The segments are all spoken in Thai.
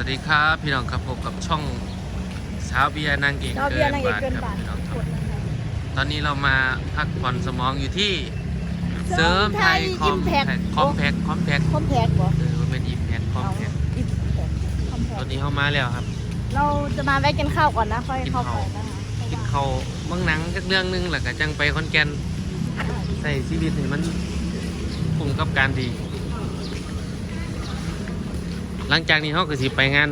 วัสดีครับพี่น้องครับพบกับช่องสาวเบียร์นางเอกเราเบียร์นางเอกเกินครับบาทพี่น้องคกรับดนะคะตอนนี้เรามาพักผ่อนสมองอยู่ที่เสริมไทยคอมแพคคอมแพคคอมแพคคอมแพกเหรอเออมันเป็นอิมแพคคอมเอาแพคอิมแพกคอมแพตอกนนี้เข้ามาแล้วครับ เราจะมาแวะกินข้าวก่อนนะค่อยเข้าไปนะคะกินเขาวเบื้องหนังจักเรื่องหนึงแล้วก็จังไปคอนแกนใส่ชีวิตให้มันคุ้มกับการดี หลังจากนี้เขาก็สิไปงาน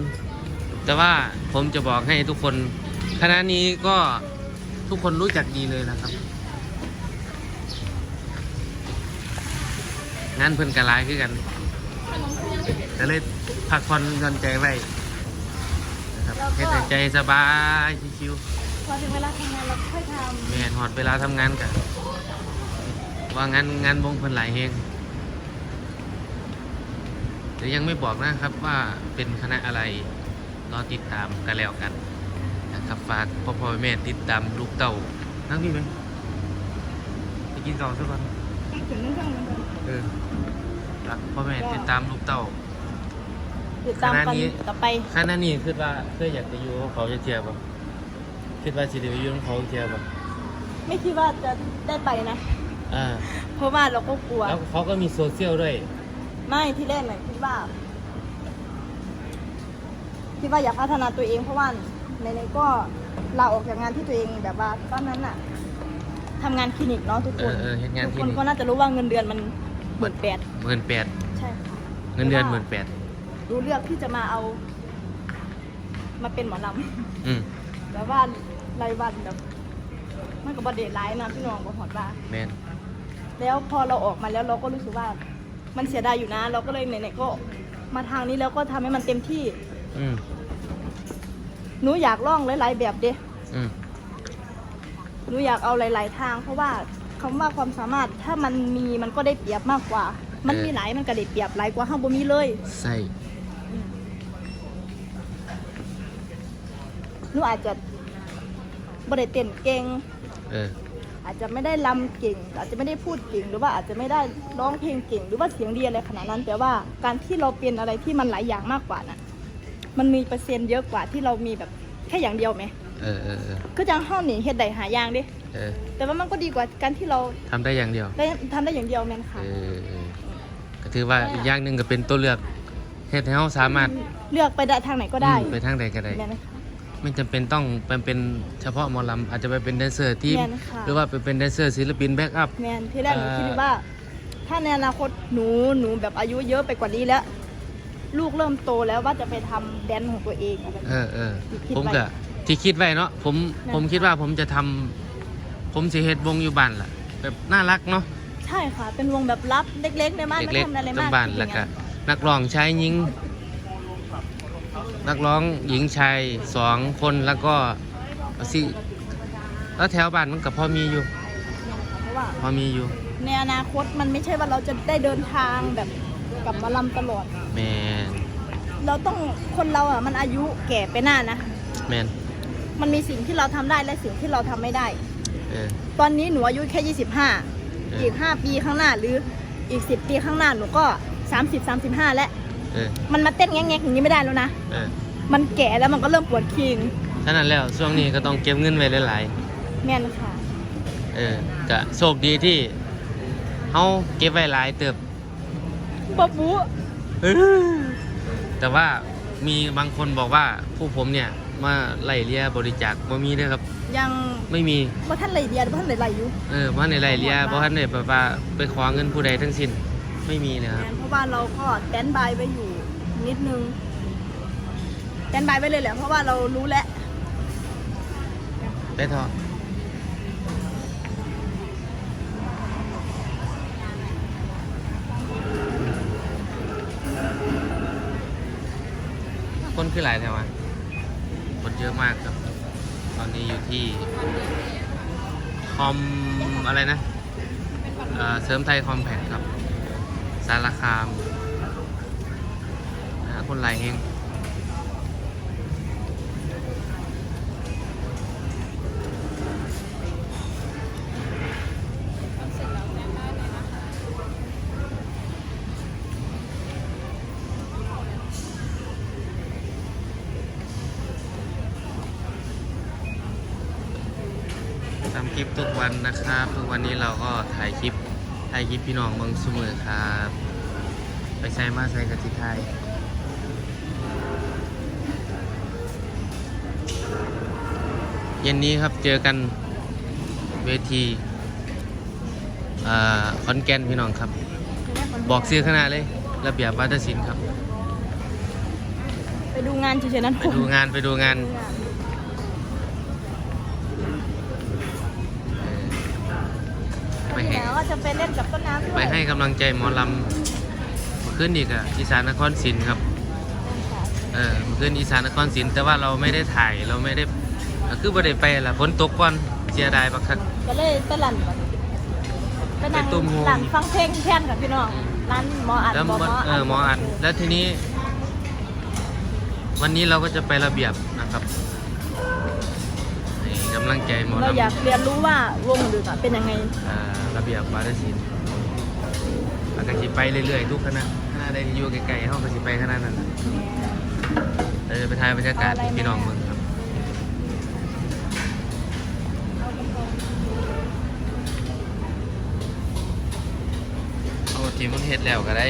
แต่ว่าผมจะบอกให้ทุกคนคณะนี้ก็ทุกคนรู้จักดีเลยนะครับ งานเพิ่นกระลายคือกันก็เลยพักผ่อนหย่อนใจไว้นะครับให้แต่ใจสบายชิวพอถึงเวลาทำงานเราค่อยทๆแม่นหอดเวลาทำงานกันว่างานงานวงเพิ่นหลายเฮง แต่ยังไม่บอกนะครับว่าเป็นคณะอะไรรอติดตามกันแล้วกันนะครับฝากพ่อพ่อแม่ติดตามลูกเต่านั่งพี่ไหมไปกินก่อนสักก่อนำถึงเรื่องมันเออฝากพ่อแม่ติดตามลูกเต่าติดตามคณะกันนี้ต่อไปคณะนี้คิดว่าเคยอยากจะอยู่กับเขาจะเทียบบ่คิดว่าสิได้ไปอยู่กับเขาจะเทียบบ่ไม่คิดว่าจะได้ไปนะอ่าเพราะว่าเราก็กลัวแล้วเขาก็มีโซเชียลด้วย ไม่ที่แรกเนี่ยคิดว่าคิดว่าอยากพัฒนาตัวเองเพราะว่าในๆก็ลาออกจากงานที่ตัวเองแบบว่าตอนนั้นอะทำงานคลินิกเนาะทุกเอคนอเออเฮ็ดงานทุกที่คนนี่ก็น่าจะรู้ว่าเงินเดือนมันหมื่นแปดหมื่นแปดใช่ค่ะเงินเดือนหมื่นแปดรู้เลือกที่จะมาเอา มาเป็นหมอลอืมำแบบว่ารายวันแบบมันกับบเดทไลน์นะพี่น้องบอกหอดว่า แมนแล้วพอเราออกมาแล้วเราก็รู้สึกว่า มันเสียดายอยู่นะ เราก็เลยไหนๆก็มาทางนี้แล้วก็ทำให้มันเต็มที่ อืมหนูอยากลองหลายๆแบบเด้อืมหนูอยากเอาหลาย ๆ ทาง เพราะว่าคำว่าความสามารถถ้ามันมีมันก็ได้เปรียบมากกว่า มันมีหลายมันก็ได้เปรียบหลายกว่าห้างบ่มีเลย ใส่หนูอาจจะบ่ได้เต้นเก่งเออ อาจจะไม่ได้ลำเก่ง อาจจะไม่ได้พูดเก่ง หรือว่าอาจจะไม่ได้ร้องเพลงเก่ง หรือว่าเสียงดีอะไรขนาดนั้น แต่ว่าการที่เราเป็นอะไรที่มันหลายอย่างมากกว่าน่ะ มันมีเปอร์เซ็นต์เยอะกว่าที่เรามีแบบแค่อย่างเดียวไหมเออเออเออก็จังเฮานี่เฮ็ดได้หาอย่างเดิเออแต่ว่ามันก็ดีกว่าการที่เราทำได้อย่างเดียวได้ทำได้อย่างเดียวแม่นค่ะ เออเออก็ถือว่าอีกอย่างหนึ่งก็เป็นตัวเลือกเฮ็ดให้เราสามารถเลือกไปได้ทางไหนก็ได้อืมไปทางใดก็ได้ แม่นค่ะ ไม่จำเป็นต้องเป็นเป็นเฉพาะหมอลำอาจจะไปเป็นแดนเซอร์ทีมแม่นค่ะ หรือว่าไปเป็นแดนเซอร์ศิลปินแบ็กอัพ แม่นที่แรกหนูเอ่อ คิดว่า ถ้าในอนาคตหนูหนูแบบอายุเยอะไปกว่านี้แล้ว ลูกเริ่มโตแล้วว่าจะไปทำแดนของตัวเองอะไรแบบเอนี้ อเออคิดผมไว้ก็ที่คิดไว้เนาะผมนั่น ผมคิดว่าผมจะทำผมสิเฮ็ดวงอยู่บ้านล่ะ แบบน่ารักเนาะใช่ค่ะ เป็นวงแบบลับเล็กๆในบ้านไม่เล็กทำอะไรๆมากตำบ้านแล้วก็นักร้องชายหญิง นักร้องหญิงชายสองคนแล้วก็สิแล้วแถวบ้านมันก็พอมีอยู่ เพราะว่าพอมีอยู่ ในอนาคตมันไม่ใช่ว่าเราจะได้เดินทางแบบกลับมาลำตลอด แมนเราต้องคนเราอะมันอายุแก่ไปหน้านะ แมนมันมีสิ่งที่เราทำได้และสิ่งที่เราทำไม่ได้ เออ ตอนนี้หนูอายุแค่เอ25ออีก 5 ปีข้างหน้าหรืออีก 10 ปีข้างหน้าหนูก็ 30 35 แล้ว เออมันมาเต้นแงกๆอย่างนี้ไม่ได้แล้วนะ เออมันแก่แล้วมันก็เริ่มปวดคิงฉะนั้นแล้วช่วงนี้ก็ต้องเก็บเงินไว้หลายแม่นค่ะ ๆเออก็โชคดีที่เฮาเก็บไว้หลายเติบ บ๊อบบูแต่ว่ามีบางคนบอกว่าผู้ผมเนี่ยมาไล่เลียบริจาคบ่มีเด้อครับ ยังไม่มีว่าท่านเลยเดียว่าท่านเลยไหลอยู่ เออบ่ทันได้ไล่เลียบ่ทันได้แบบว่าไปขอเงินผู้ใดทั้งสิ้น ไม่มีนะครับ เพราะว่าเราก็แตนบายไว้อยู่นิดนึงแตนบายไว้เลยแหละเพราะว่าเรารู้แล้วได้เถอะคนคือหลายแถวะคนเยอะมากครับ ตอนนี้อยู่ที่คอมอะไรนะเอ่อเสริมไทยคอมแพคครับ สารคามคนหลาเฮงทำคลิปทุกวันนะครับ ทุกวันนี้เราก็ถ่ายคลิป ถ่ายคลิปพี่น้องเมืองสุมือครับ ไปใส่มาใส่กะทิไทยเย็นนี้ครับเจอกันเวทีอ่าขอนแก่นพี่น้องครับ บอกซื้อขนาดเลย ระเบียบวัฒนศิลป์ครับ ไปดูงานเฉยๆนั้นไปดูงานไปดูงาน ไปให้แล้วก็จะไปเล่นกับต้นน้ำด้วยไปให้กำลังใจหมอลำขึ้นอีกอะอีสานนครศรีครับเออเมื่อคืนอีสานนครศรีแต่ว่าเราไม่ได้ถ่ายเราไม่ได้ก็คือบ่ได้ไปละฝนตกก่อนเสียดายบักคัก ก็เลยไปหลั่นแบบไปนั่งไปตุ้มโฮมหลั่นฟังเพลงแท่นกับพี่น้องร้านหมออัดแล้วหมอเออหมออัดแล้วทีนี้ วันนี้เราก็จะไประเบียบนะครับให้กำลังใจหมอเราลำอยากเรียนรู้ว่าวงดึกอะเป็นยังไงเอ่อระเบียบวัฒนศิลป์แล้วก็สิไปเรื่อยๆ ทุกคณะคณะใดที่อยู่ไกลๆเขาก็สิไปคณะนั้นน่ะเราจะไปถ่ายบรรยากาศให้พี่น้องเมืองครับเอาทีมมันเฮ็ดแล้วก็ได้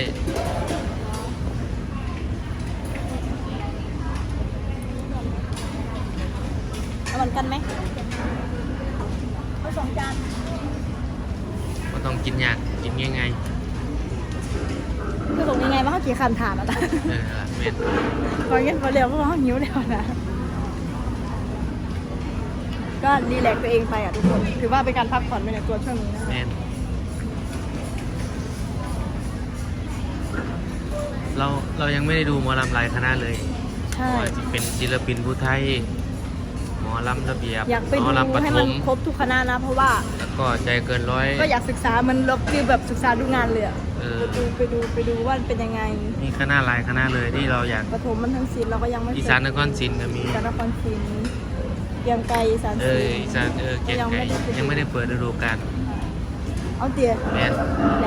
เอาเหมือนกันไหมเอา สองจานก็ต้องกินยากกินง่ายคือส่งยังไงว่าเขาขี่คันถามอะๆเออล่ะแม่นก่อนเงินพอเร็วเพราะว่าเขาหิวเร็วนะ ก็รีแลกซ์ตัวเองไปอะทุกคน ถือว่าเป็นการพักผ่อนไปในตัวช่วงนี้นะแม่นเราเรายังไม่ได้ดูหมอลำหลายคณะเลยใช่ ว่าจะเป็นศิลปินผู้ไทยห มอลำระเบียบอยากไปหมดูอลำปให้ฐมันมครบทุกคณะนะ เพราะว่าแล้วก็ใจเกินร้อย ก็อยากศึกษามันเราคือแบบศึกษาดูงานเลยอะเออ ไปดูไปดูไปดูว่าเป็นยังไงมีคณะหลายคณะเลยที่เราอยากปฐมมันทั้งศิลป์เราก็ยังไม่อีสานนครศรีก็มี อีสานนครศรีเตรียมไกลอีสานเอศอรีอีสานเออเกียรติไก่ยังไม่ได้ไปดูยังไม่ได้เปิดฤดูกาลเอาเตี๋ยแม่น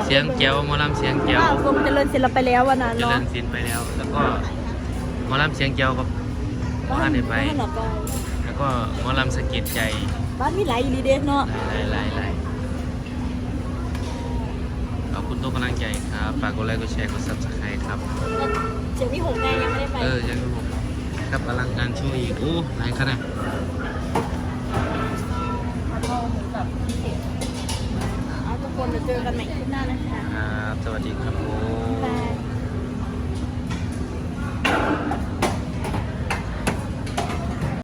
เสียงเกียวหมอลำเสียงเกียว ว่ากรมเจริญศิลป์ไปแล้ววันนั้นเจริเนาะญศิลป์ไปแล้ว แล้วก็หมอลำเสียงเกียวกับหมอบ้าฮันนได้ไปบ้านหนักไปแล้ว ก็หมอลำสะกิดใจบ้านมีหลายอีหลีเด้เนาะหลายหลายหลายขอบคุณทุกกำลังใจครับฝากกดไลค์กดแชร์กดซับสไครต์ครับเสียงที่หกไงยังไม่ได้ไปเออยังไม่หมดครับอลังการช่วยอีกโอ้หลายขนาดเอาทุกคนเดี๋ยวเจอกันใหม่คลิปหน้านะคะครับสวัสดีครับผมบ๊ายบาย